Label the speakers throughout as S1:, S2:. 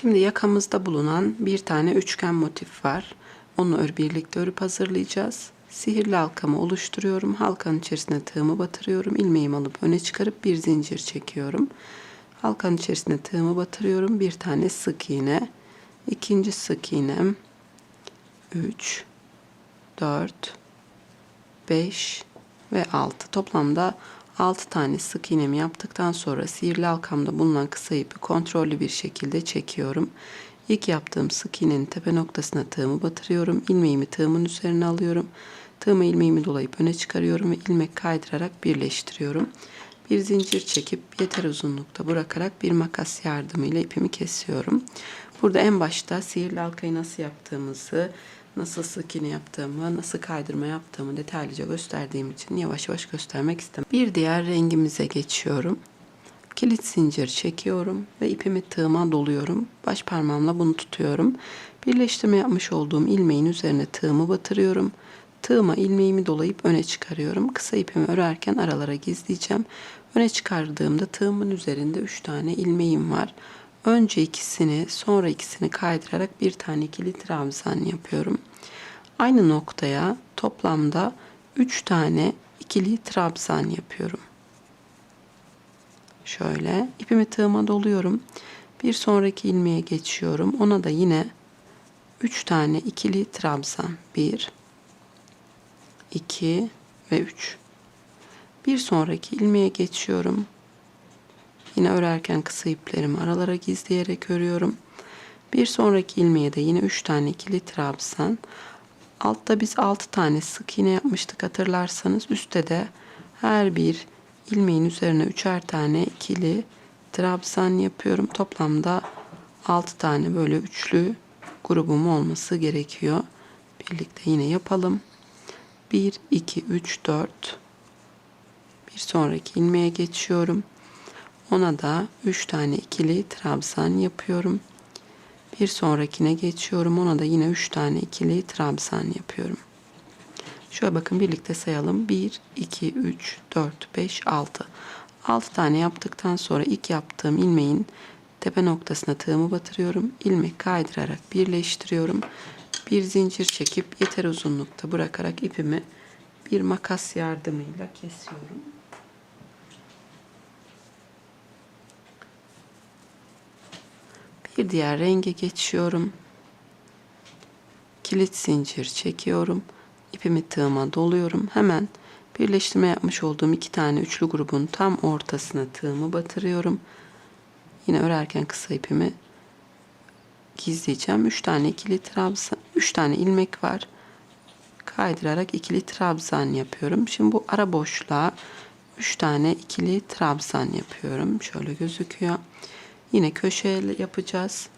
S1: Şimdi yakamızda bulunan bir tane üçgen motif var. Onu birlikte örüp hazırlayacağız. Sihirli halkamı oluşturuyorum. Halkanın içerisine tığımı batırıyorum. ilmeğimi alıp öne çıkarıp bir zincir çekiyorum. Halkanın içerisine tığımı batırıyorum. Bir tane sık iğne. ikinci sık iğnem. 3 4 5 ve 6. Toplamda 6 tane sık iğnemi yaptıktan sonra sihirli halkamda bulunan kısa ipi kontrollü bir şekilde çekiyorum. İlk yaptığım sık iğnenin tepe noktasına tığımı batırıyorum. İlmeğimi tığımın üzerine alıyorum. Tığımı ilmeğimi dolayıp öne çıkarıyorum ve ilmek kaydırarak birleştiriyorum. Bir zincir çekip yeter uzunlukta bırakarak bir makas yardımıyla ipimi kesiyorum. Burada en başta sihirli halkayı nasıl yaptığımızı, nasıl sık iğne yaptığımı, nasıl kaydırma yaptığımı detaylıca gösterdiğim için yavaş yavaş göstermek istemem. Bir diğer rengimize geçiyorum. Kilit zincir çekiyorum ve ipimi tığıma doluyorum. Baş parmağımla bunu tutuyorum. Birleştirme yapmış olduğum ilmeğin üzerine tığımı batırıyorum. Tığıma ilmeğimi dolayıp öne çıkarıyorum. Kısa ipimi örerken aralara gizleyeceğim. Öne çıkardığımda tığımın üzerinde 3 tane ilmeğim var. Önce ikisini sonra ikisini kaydırarak bir tane ikili trabzan yapıyorum. Aynı noktaya toplamda 3 tane ikili trabzan yapıyorum. Şöyle ipimi tığıma doluyorum. Bir sonraki ilmeğe geçiyorum. Ona da yine 3 tane ikili trabzan. 1 2 ve 3. Bir sonraki ilmeğe geçiyorum. Yine örerken kısa iplerimi aralara gizleyerek örüyorum. Bir sonraki ilmeğe de yine 3 tane ikili trabzan. Altta biz 6 tane sık iğne yapmıştık hatırlarsanız. Üstte de her bir ilmeğin üzerine üçer tane ikili trabzan yapıyorum. Toplamda 6 tane böyle üçlü grubum olması gerekiyor. Birlikte yine yapalım. 1, 2, 3, 4. Bir sonraki ilmeğe geçiyorum. Ona da 3 tane ikili trabzan yapıyorum. Bir sonrakine geçiyorum. Ona da yine 3 tane ikili trabzan yapıyorum. Şöyle bakın birlikte sayalım. 1, 2, 3, 4, 5, 6. 6 tane yaptıktan sonra ilk yaptığım ilmeğin tepe noktasına tığımı batırıyorum. İlmek kaydırarak birleştiriyorum. Bir zincir çekip yeter uzunlukta bırakarak ipimi bir makas yardımıyla kesiyorum. Bir diğer renge geçiyorum. Kilit zincir çekiyorum. İpimi tığıma doluyorum. Hemen birleştirme yapmış olduğum iki tane üçlü grubun tam ortasına tığımı batırıyorum. Yine örerken kısa ipimi gizleyeceğim. 3 tane ikili trabzan, 3 tane ilmek var. Kaydırarak ikili trabzan yapıyorum. Şimdi bu ara boşluğa 3 tane ikili trabzan yapıyorum. Şöyle gözüküyor. Yine köşeye yapacağız.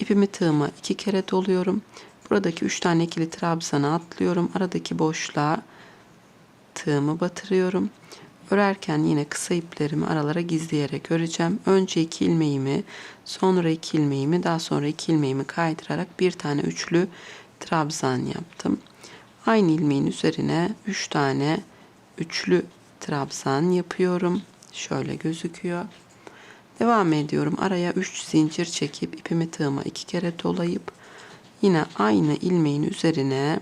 S1: İpimi tığıma iki kere doluyorum. Buradaki üç tane ikili trabzana atlıyorum. Aradaki boşluğa tığımı batırıyorum. Örerken yine kısa iplerimi aralara gizleyerek öreceğim. Önce iki ilmeğimi, sonra iki ilmeğimi, daha sonra iki ilmeğimi kaydırarak bir tane üçlü trabzan yaptım. Aynı ilmeğin üzerine üç tane üçlü trabzan yapıyorum. Şöyle gözüküyor. Devam ediyorum. Araya 3 zincir çekip ipimi tığıma iki kere dolayıp yine aynı ilmeğin üzerine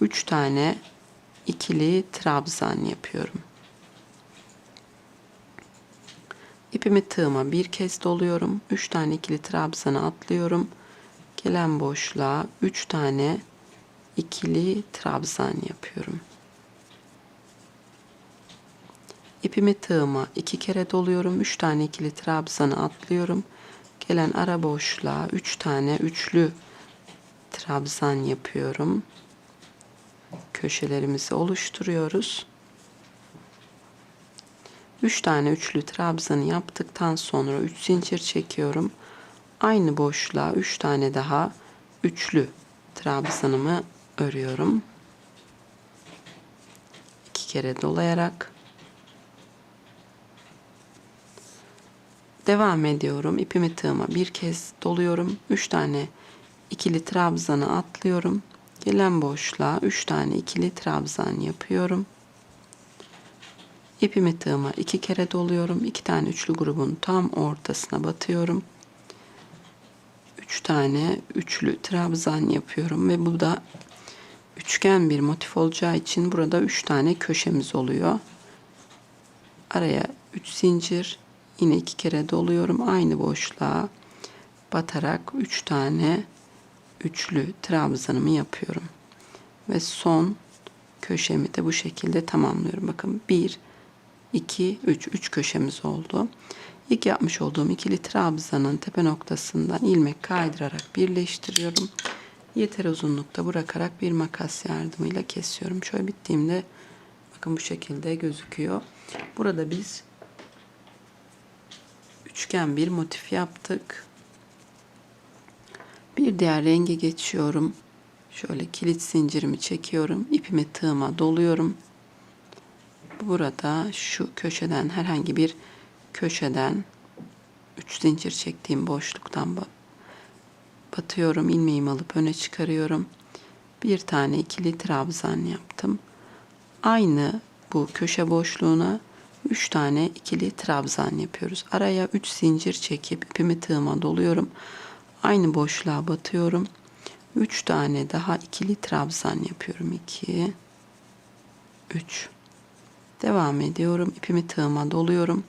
S1: 3 tane ikili trabzan yapıyorum. İpimi tığıma bir kez doluyorum. 3 tane ikili trabzanı atlıyorum. Gelen boşluğa 3 tane ikili trabzan yapıyorum. İpimi tığıma iki kere doluyorum. Üç tane ikili trabzanı atlıyorum. Gelen ara boşluğa üç tane üçlü trabzan yapıyorum. Köşelerimizi oluşturuyoruz. Üç tane üçlü trabzanı yaptıktan sonra üç zincir çekiyorum. Aynı boşluğa üç tane daha üçlü trabzanımı örüyorum. İki kere dolayarak Devam ediyorum. İpimi tığıma bir kez doluyorum. 3 tane ikili trabzanı atlıyorum. Gelen boşluğa 3 tane ikili trabzan yapıyorum. İpimi tığıma iki kere doluyorum. 2 tane üçlü grubun tam ortasına batıyorum. 3 tane üçlü trabzan yapıyorum ve bu da üçgen bir motif olacağı için burada 3 tane köşemiz oluyor. Araya 3 zincir yine iki kere doluyorum aynı boşluğa batarak 3 tane üçlü trabzanımı yapıyorum. Ve son köşemi de bu şekilde tamamlıyorum. Bakın 1 2 3 3 köşemiz oldu. İlk yapmış olduğum ikili trabzanın tepe noktasından ilmek kaydırarak birleştiriyorum. Yeter uzunlukta bırakarak bir makas yardımıyla kesiyorum. Şöyle bittiğimde bakın bu şekilde gözüküyor. Burada biz üçgen bir motif yaptık. Bir diğer renge geçiyorum. Şöyle kilit zincirimi çekiyorum. ipimi tığıma doluyorum. Burada şu köşeden herhangi bir köşeden 3 zincir çektiğim boşluktan batıyorum. ilmeğimi alıp öne çıkarıyorum. Bir tane ikili trabzan yaptım. Aynı bu köşe boşluğuna 3 tane ikili trabzan yapıyoruz. Araya 3 zincir çekip ipimi tığıma doluyorum. Aynı boşluğa batıyorum. 3 tane daha ikili trabzan yapıyorum. 2 3 Devam ediyorum. İpimi tığıma doluyorum.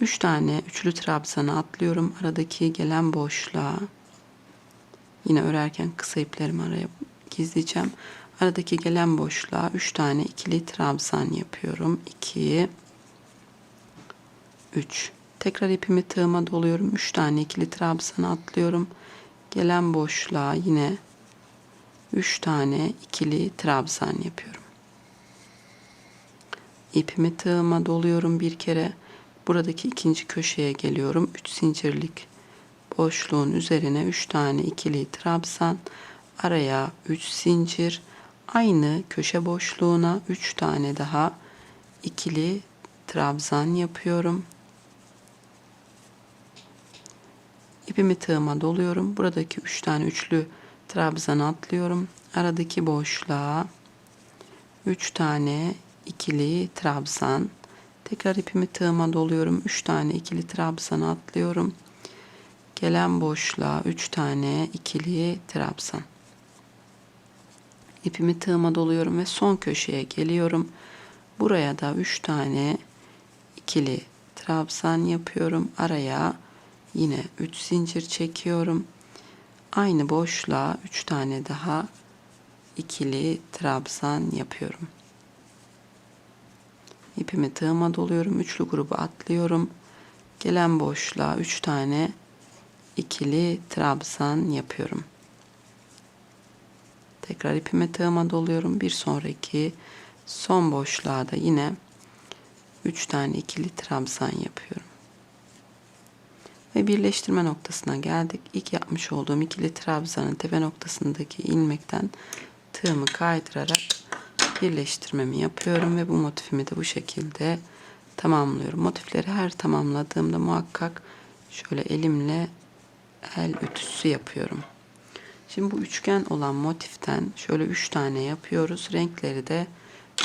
S1: 3 tane üçlü trabzanı atlıyorum. Aradaki gelen boşluğa yine örerken kısa iplerimi araya gizleyeceğim. Aradaki gelen boşluğa 3 tane ikili trabzan yapıyorum. 2 3 Tekrar ipimi tığıma doluyorum. 3 tane ikili trabzan atlıyorum. Gelen boşluğa yine 3 tane ikili trabzan yapıyorum. İpimi tığıma doluyorum bir kere. Buradaki ikinci köşeye geliyorum. 3 zincirlik boşluğun üzerine 3 tane ikili trabzan, araya 3 zincir, aynı köşe boşluğuna 3 tane daha ikili trabzan yapıyorum. İpimi tığıma doluyorum. Buradaki 3 tane üçlü trabzan atlıyorum. Aradaki boşluğa 3 tane ikili trabzan. Tekrar ipimi tığıma doluyorum. 3 tane ikili trabzan atlıyorum. Gelen boşluğa 3 tane ikili trabzan. İpimi tığıma doluyorum ve son köşeye geliyorum. Buraya da 3 tane ikili trabzan yapıyorum. Araya Yine 3 zincir çekiyorum. Aynı boşluğa 3 tane daha ikili trabzan yapıyorum. İpimi tığıma doluyorum. Üçlü grubu atlıyorum. Gelen boşluğa 3 tane ikili trabzan yapıyorum. Tekrar ipimi tığıma doluyorum. Bir sonraki son boşluğa da yine 3 tane ikili trabzan yapıyorum ve birleştirme noktasına geldik. İlk yapmış olduğum ikili trabzanın tepe noktasındaki ilmekten tığımı kaydırarak birleştirmemi yapıyorum ve bu motifimi de bu şekilde tamamlıyorum. Motifleri her tamamladığımda muhakkak şöyle elimle el ütüsü yapıyorum. Şimdi bu üçgen olan motiften şöyle üç tane yapıyoruz. Renkleri de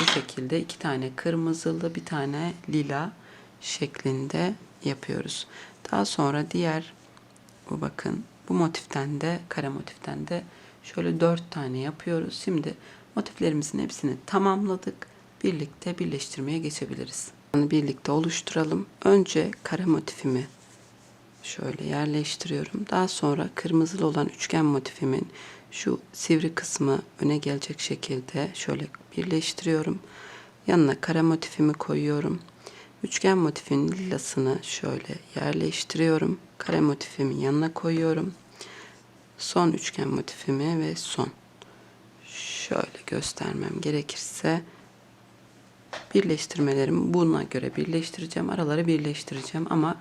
S1: bu şekilde iki tane kırmızılı bir tane lila şeklinde yapıyoruz. Daha sonra diğer bu bakın bu motiften de kare motiften de şöyle dört tane yapıyoruz. Şimdi motiflerimizin hepsini tamamladık. Birlikte birleştirmeye geçebiliriz. Birlikte oluşturalım. Önce kare motifimi şöyle yerleştiriyorum. Daha sonra kırmızılı olan üçgen motifimin şu sivri kısmı öne gelecek şekilde şöyle birleştiriyorum. Yanına kare motifimi koyuyorum. Üçgen motifin lilasını şöyle yerleştiriyorum. Kare motifimin yanına koyuyorum. Son üçgen motifimi ve son. Şöyle göstermem gerekirse birleştirmelerimi buna göre birleştireceğim. Araları birleştireceğim ama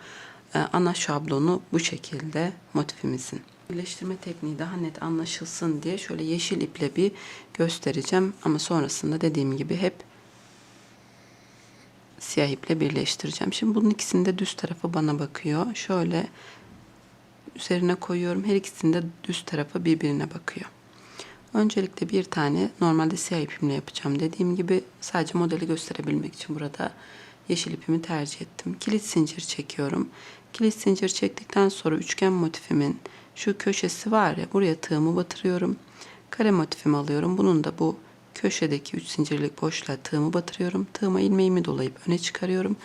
S1: ana şablonu bu şekilde motifimizin. Birleştirme tekniği daha net anlaşılsın diye şöyle yeşil iple bir göstereceğim ama sonrasında dediğim gibi hep siyah iple birleştireceğim. Şimdi bunun ikisini de düz tarafı bana bakıyor. Şöyle üzerine koyuyorum. Her ikisinin de düz tarafı birbirine bakıyor. Öncelikle bir tane normalde siyah ipimle yapacağım. Dediğim gibi sadece modeli gösterebilmek için burada yeşil ipimi tercih ettim. Kilit zincir çekiyorum. Kilit zincir çektikten sonra üçgen motifimin şu köşesi var ya buraya tığımı batırıyorum. Kare motifimi alıyorum. Bunun da bu köşedeki 3 zincirlik boşluğa tığımı batırıyorum. Tığıma ilmeğimi dolayıp öne çıkarıyorum.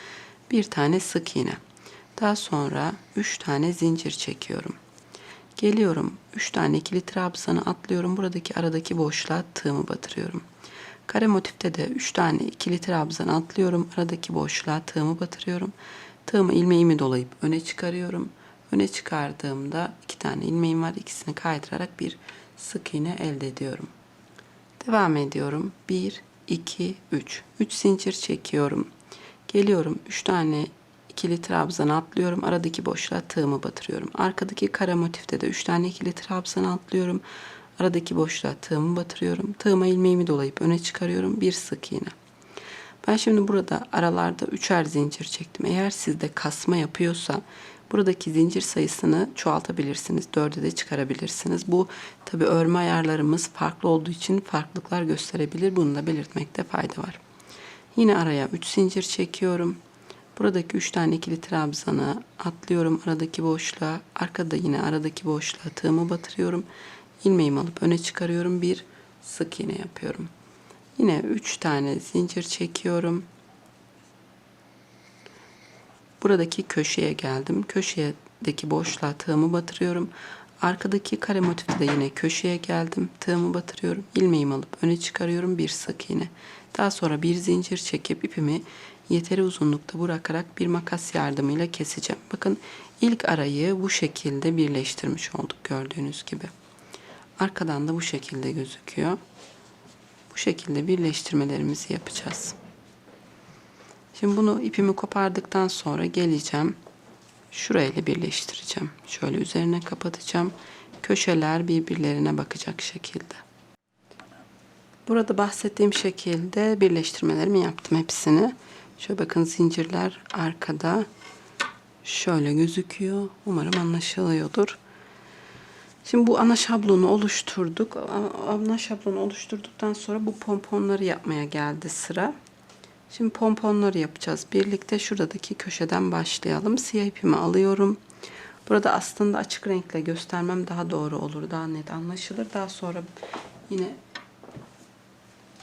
S1: Bir tane sık iğne. Daha sonra 3 tane zincir çekiyorum. Geliyorum 3 tane ikili trabzanı atlıyorum. Buradaki aradaki boşluğa tığımı batırıyorum. Kare motifte de 3 tane ikili trabzan atlıyorum. Aradaki boşluğa tığımı batırıyorum. Tığımı ilmeğimi dolayıp öne çıkarıyorum. Öne çıkardığımda iki tane ilmeğim var. İkisini kaydırarak bir sık iğne elde ediyorum. Devam ediyorum. 1, 2, 3. 3 zincir çekiyorum. Geliyorum 3 tane ikili trabzan atlıyorum. Aradaki boşluğa tığımı batırıyorum. Arkadaki kara motifte de 3 tane ikili trabzan atlıyorum. Aradaki boşluğa tığımı batırıyorum. Tığıma ilmeğimi dolayıp öne çıkarıyorum. Bir sık iğne. Ben şimdi burada aralarda üçer zincir çektim. Eğer sizde kasma yapıyorsa buradaki zincir sayısını çoğaltabilirsiniz. Dörde de çıkarabilirsiniz. Bu tabi örme ayarlarımız farklı olduğu için farklılıklar gösterebilir. Bunu da belirtmekte fayda var. Yine araya 3 zincir çekiyorum. Buradaki 3 tane ikili trabzanı atlıyorum aradaki boşluğa. Arkada yine aradaki boşluğa tığımı batırıyorum. İlmeğimi alıp öne çıkarıyorum. Bir sık iğne yapıyorum. Yine 3 tane zincir çekiyorum. Buradaki köşeye geldim. Köşedeki boşluğa tığımı batırıyorum. Arkadaki kare motifte de yine köşeye geldim. Tığımı batırıyorum. İlmeğimi alıp öne çıkarıyorum. Bir sık iğne. Daha sonra bir zincir çekip ipimi yeteri uzunlukta bırakarak bir makas yardımıyla keseceğim. Bakın ilk arayı bu şekilde birleştirmiş olduk gördüğünüz gibi. Arkadan da bu şekilde gözüküyor. Bu şekilde birleştirmelerimizi yapacağız. Şimdi bunu ipimi kopardıktan sonra geleceğim. Şurayla birleştireceğim. Şöyle üzerine kapatacağım. Köşeler birbirlerine bakacak şekilde. Burada bahsettiğim şekilde birleştirmelerimi yaptım hepsini. Şöyle bakın zincirler arkada. Şöyle gözüküyor. Umarım anlaşılıyordur. Şimdi bu ana şablonu oluşturduk. Ana şablonu oluşturduktan sonra bu pomponları yapmaya geldi sıra. Şimdi pomponları yapacağız. Birlikte şuradaki köşeden başlayalım. Siyah ipimi alıyorum. Burada aslında açık renkle göstermem daha doğru olur. Daha net anlaşılır. Daha sonra yine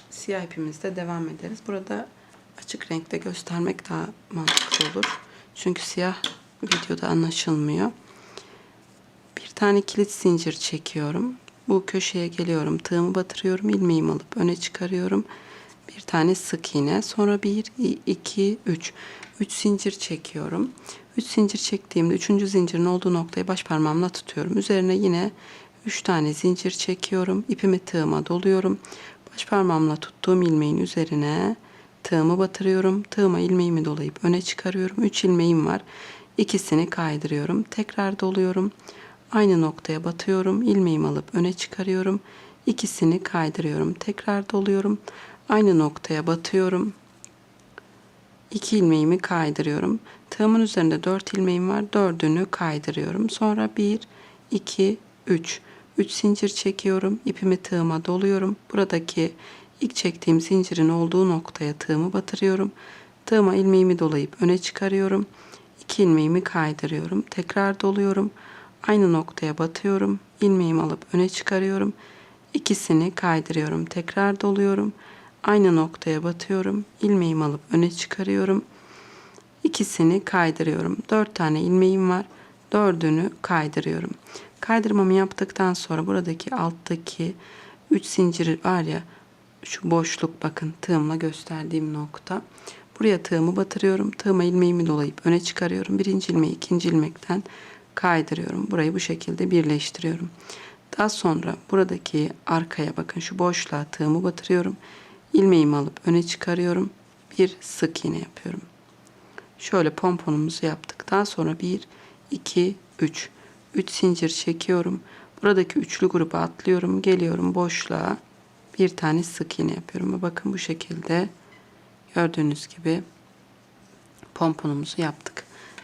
S1: siyah ipimizde devam ederiz. Burada açık renkte göstermek daha mantıklı olur. Çünkü siyah videoda anlaşılmıyor. Tane kilit zincir çekiyorum. Bu köşeye geliyorum. Tığımı batırıyorum. ilmeğimi alıp öne çıkarıyorum. Bir tane sık iğne. Sonra 1, 2, 3. 3 zincir çekiyorum. 3 zincir çektiğimde 3. zincirin olduğu noktayı baş parmağımla tutuyorum. Üzerine yine 3 tane zincir çekiyorum. İpimi tığıma doluyorum. Baş parmağımla tuttuğum ilmeğin üzerine tığımı batırıyorum. Tığıma ilmeğimi dolayıp öne çıkarıyorum. 3 ilmeğim var. İkisini kaydırıyorum. Tekrar doluyorum. Aynı noktaya batıyorum. ilmeğimi alıp öne çıkarıyorum. İkisini kaydırıyorum. Tekrar doluyorum. Aynı noktaya batıyorum. İki ilmeğimi kaydırıyorum. Tığımın üzerinde dört ilmeğim var. Dördünü kaydırıyorum. Sonra bir, iki, üç. Üç zincir çekiyorum. İpimi tığıma doluyorum. Buradaki ilk çektiğim zincirin olduğu noktaya tığımı batırıyorum. Tığıma ilmeğimi dolayıp öne çıkarıyorum. İki ilmeğimi kaydırıyorum. Tekrar doluyorum. Aynı noktaya batıyorum. ilmeğimi alıp öne çıkarıyorum. İkisini kaydırıyorum. Tekrar doluyorum. Aynı noktaya batıyorum. ilmeğimi alıp öne çıkarıyorum. İkisini kaydırıyorum. Dört tane ilmeğim var. Dördünü kaydırıyorum. Kaydırmamı yaptıktan sonra buradaki alttaki üç zinciri var ya şu boşluk bakın tığımla gösterdiğim nokta. Buraya tığımı batırıyorum. Tığıma ilmeğimi dolayıp öne çıkarıyorum. Birinci ilmeği ikinci ilmekten kaydırıyorum. Burayı bu şekilde birleştiriyorum. Daha sonra buradaki arkaya bakın şu boşluğa tığımı batırıyorum. İlmeğimi alıp öne çıkarıyorum. Bir sık iğne yapıyorum. Şöyle pomponumuzu yaptık. Daha sonra 1, 2, 3. 3 zincir çekiyorum. Buradaki üçlü gruba atlıyorum. Geliyorum boşluğa. Bir tane sık iğne yapıyorum. Bakın bu şekilde gördüğünüz gibi pomponumuzu yaptık.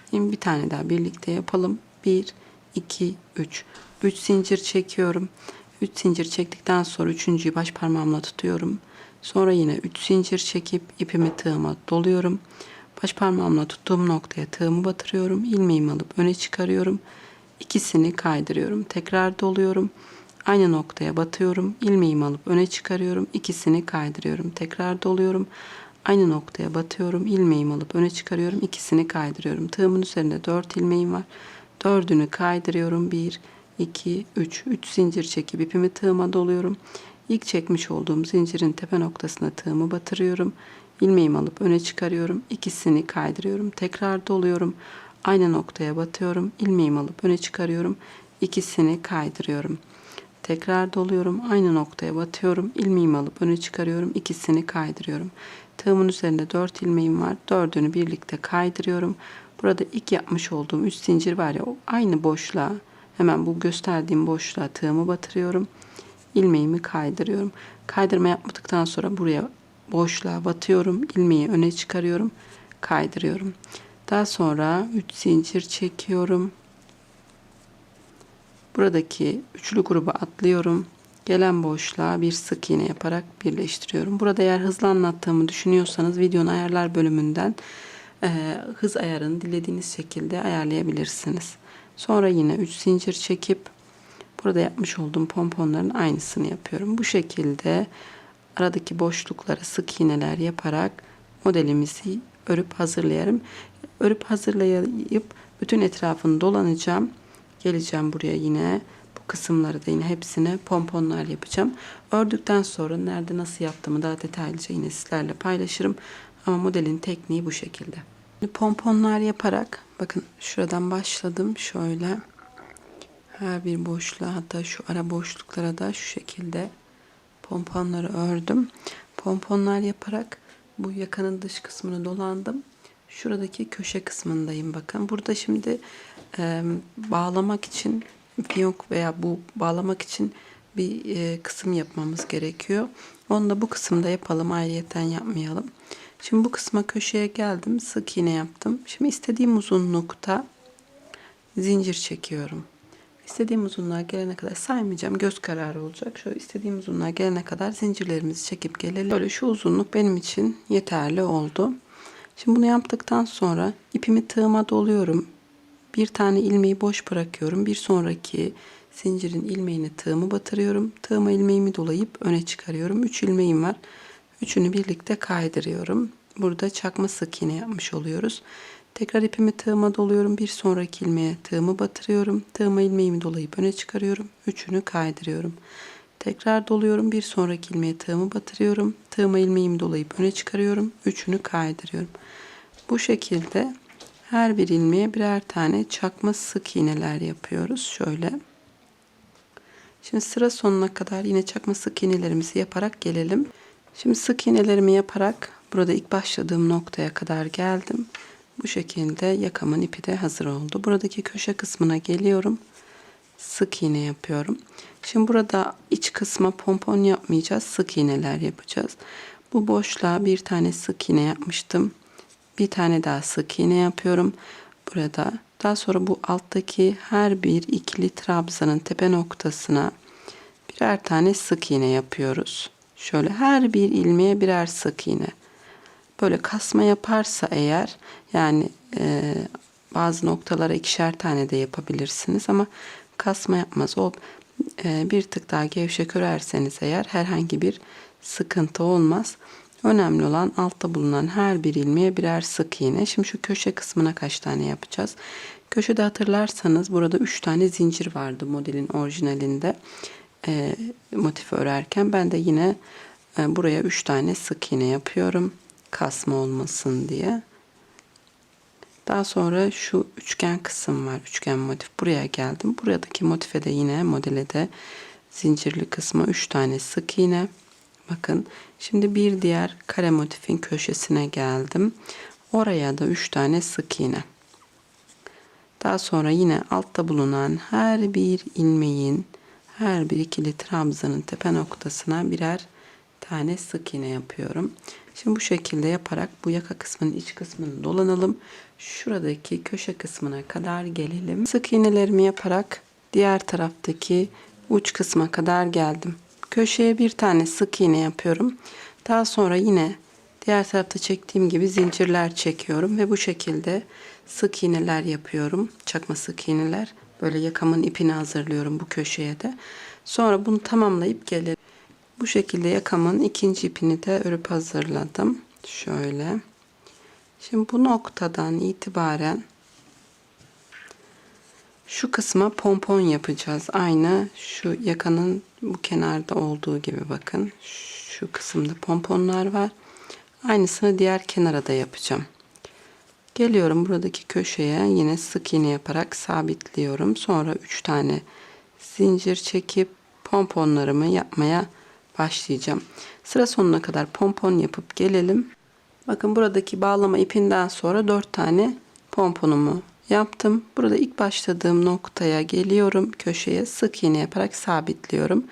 S1: Şimdi bir tane daha birlikte yapalım. 1, 2, 3. 3 zincir çekiyorum. 3 zincir çektikten sonra üçüncüyü baş parmağımla tutuyorum. Sonra yine 3 zincir çekip ipimi tığıma doluyorum. Baş parmağımla tuttuğum noktaya tığımı batırıyorum. ilmeğimi alıp öne çıkarıyorum. İkisini kaydırıyorum. Tekrar doluyorum. Aynı noktaya batıyorum. ilmeğimi alıp öne çıkarıyorum. İkisini kaydırıyorum. Tekrar doluyorum. Aynı noktaya batıyorum. ilmeğimi alıp öne çıkarıyorum. İkisini kaydırıyorum. Tığımın üzerinde 4 ilmeğim var. Dördünü kaydırıyorum. 1, 2, 3. 3 zincir çekip ipimi tığıma doluyorum. İlk çekmiş olduğum zincirin tepe noktasına tığımı batırıyorum. İlmeğimi alıp öne çıkarıyorum. İkisini kaydırıyorum. Tekrar doluyorum. Aynı noktaya batıyorum. ilmeğimi alıp öne çıkarıyorum. İkisini kaydırıyorum. Tekrar doluyorum. Aynı noktaya batıyorum. ilmeğimi alıp öne çıkarıyorum. İkisini kaydırıyorum. Tığımın üzerinde 4 ilmeğim var. Dördünü birlikte kaydırıyorum. Burada ilk yapmış olduğum 3 zincir var ya aynı boşluğa hemen bu gösterdiğim boşluğa tığımı batırıyorum. ilmeğimi kaydırıyorum. Kaydırma yaptıktan sonra buraya boşluğa batıyorum. ilmeği öne çıkarıyorum. Kaydırıyorum. Daha sonra 3 zincir çekiyorum. Buradaki üçlü gruba atlıyorum. Gelen boşluğa bir sık iğne yaparak birleştiriyorum. Burada eğer hızlı anlattığımı düşünüyorsanız videonun ayarlar bölümünden e, hız ayarını dilediğiniz şekilde ayarlayabilirsiniz. Sonra yine 3 zincir çekip burada yapmış olduğum pomponların aynısını yapıyorum. Bu şekilde aradaki boşluklara sık iğneler yaparak modelimizi örüp hazırlayarım. Örüp hazırlayıp bütün etrafını dolanacağım. Geleceğim buraya yine bu kısımları da yine hepsine pomponlar yapacağım. Ördükten sonra nerede nasıl yaptığımı daha detaylıca yine sizlerle paylaşırım. Ama modelin tekniği bu şekilde. Pomponlar yaparak bakın şuradan başladım şöyle her bir boşluğa hatta şu ara boşluklara da şu şekilde pomponları ördüm. Pomponlar yaparak bu yakanın dış kısmını dolandım. Şuradaki köşe kısmındayım bakın. Burada şimdi e, bağlamak için fiyonk veya bu bağlamak için bir e, kısım yapmamız gerekiyor. Onu da bu kısımda yapalım. Ayrıyeten yapmayalım. Şimdi bu kısma köşeye geldim. Sık iğne yaptım. Şimdi istediğim uzunlukta zincir çekiyorum. İstediğim uzunluğa gelene kadar saymayacağım. Göz kararı olacak. Şöyle istediğim uzunluğa gelene kadar zincirlerimizi çekip gelelim. Böyle şu uzunluk benim için yeterli oldu. Şimdi bunu yaptıktan sonra ipimi tığıma doluyorum. Bir tane ilmeği boş bırakıyorum. Bir sonraki zincirin ilmeğini tığımı batırıyorum. Tığıma ilmeğimi dolayıp öne çıkarıyorum. 3 ilmeğim var. Üçünü birlikte kaydırıyorum. Burada çakma sık iğne yapmış oluyoruz. Tekrar ipimi tığıma doluyorum. Bir sonraki ilmeğe tığımı batırıyorum. Tığıma ilmeğimi dolayıp öne çıkarıyorum. Üçünü kaydırıyorum. Tekrar doluyorum. Bir sonraki ilmeğe tığımı batırıyorum. Tığıma ilmeğimi dolayıp öne çıkarıyorum. Üçünü kaydırıyorum. Bu şekilde her bir ilmeğe birer tane çakma sık iğneler yapıyoruz. Şöyle. Şimdi sıra sonuna kadar yine çakma sık iğnelerimizi yaparak gelelim. Şimdi sık iğnelerimi yaparak burada ilk başladığım noktaya kadar geldim. Bu şekilde yakamın ipi de hazır oldu. Buradaki köşe kısmına geliyorum. Sık iğne yapıyorum. Şimdi burada iç kısma pompon yapmayacağız. Sık iğneler yapacağız. Bu boşluğa bir tane sık iğne yapmıştım. Bir tane daha sık iğne yapıyorum. Burada daha sonra bu alttaki her bir ikili trabzanın tepe noktasına birer tane sık iğne yapıyoruz. Şöyle her bir ilmeğe birer sık iğne. Böyle kasma yaparsa eğer yani e, bazı noktalara ikişer tane de yapabilirsiniz ama kasma yapmaz. O e, bir tık daha gevşek örerseniz eğer herhangi bir sıkıntı olmaz. Önemli olan altta bulunan her bir ilmeğe birer sık iğne. Şimdi şu köşe kısmına kaç tane yapacağız? Köşede hatırlarsanız burada 3 tane zincir vardı modelin orijinalinde. E, motifi örerken ben de yine e, buraya 3 tane sık iğne yapıyorum. Kasma olmasın diye. Daha sonra şu üçgen kısım var. Üçgen motif. Buraya geldim. Buradaki motife de yine modele de zincirli kısma 3 tane sık iğne. Bakın şimdi bir diğer kare motifin köşesine geldim. Oraya da 3 tane sık iğne. Daha sonra yine altta bulunan her bir ilmeğin her bir ikili trabzanın tepe noktasına birer tane sık iğne yapıyorum. Şimdi bu şekilde yaparak bu yaka kısmının iç kısmını dolanalım. Şuradaki köşe kısmına kadar gelelim. Sık iğnelerimi yaparak diğer taraftaki uç kısma kadar geldim. Köşeye bir tane sık iğne yapıyorum. Daha sonra yine diğer tarafta çektiğim gibi zincirler çekiyorum ve bu şekilde sık iğneler yapıyorum. Çakma sık iğneler. Böyle yakamın ipini hazırlıyorum bu köşeye de. Sonra bunu tamamlayıp gelelim. Bu şekilde yakamın ikinci ipini de örüp hazırladım. Şöyle. Şimdi bu noktadan itibaren şu kısma pompon yapacağız. Aynı şu yakanın bu kenarda olduğu gibi bakın. Şu kısımda pomponlar var. Aynısını diğer kenara da yapacağım. Geliyorum buradaki köşeye yine sık iğne yaparak sabitliyorum. Sonra 3 tane zincir çekip pomponlarımı yapmaya başlayacağım. Sıra sonuna kadar pompon yapıp gelelim. Bakın buradaki bağlama ipinden sonra 4 tane pomponumu yaptım. Burada ilk başladığım noktaya geliyorum. Köşeye sık iğne yaparak sabitliyorum.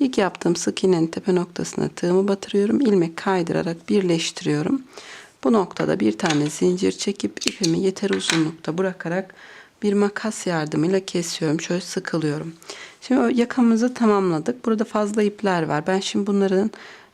S1: İlk yaptığım sık iğnenin tepe noktasına tığımı batırıyorum. ilmek kaydırarak birleştiriyorum. Bu noktada bir tane zincir çekip ipimi yeter uzunlukta bırakarak bir makas yardımıyla kesiyorum. Şöyle sıkılıyorum. Şimdi yakamızı tamamladık. Burada fazla ipler var. Ben şimdi bunların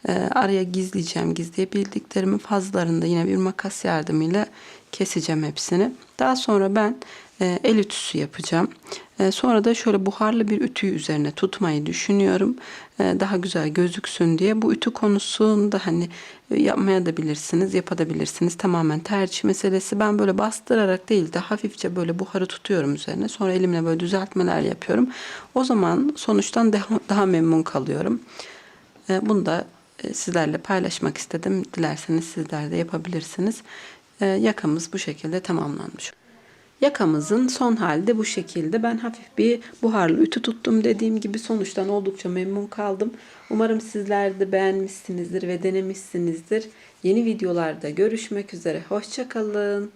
S1: e, araya gizleyeceğim. Gizleyebildiklerimi fazlalarını da yine bir makas yardımıyla keseceğim hepsini. Daha sonra ben el ütüsü yapacağım. E, sonra da şöyle buharlı bir ütüyü üzerine tutmayı düşünüyorum. E, daha güzel gözüksün diye. Bu ütü konusunda hani e, yapmaya da bilirsiniz, yapabilirsiniz. Tamamen tercih meselesi. Ben böyle bastırarak değil de hafifçe böyle buharı tutuyorum üzerine. Sonra elimle böyle düzeltmeler yapıyorum. O zaman sonuçtan daha, daha memnun kalıyorum. Bunu da e, sizlerle paylaşmak istedim. Dilerseniz sizler de yapabilirsiniz. Yakamız bu şekilde tamamlanmış. Yakamızın son hali de bu şekilde. Ben hafif bir buharlı ütü tuttum. Dediğim gibi sonuçtan oldukça memnun kaldım. Umarım sizler de beğenmişsinizdir ve denemişsinizdir. Yeni videolarda görüşmek üzere. Hoşçakalın.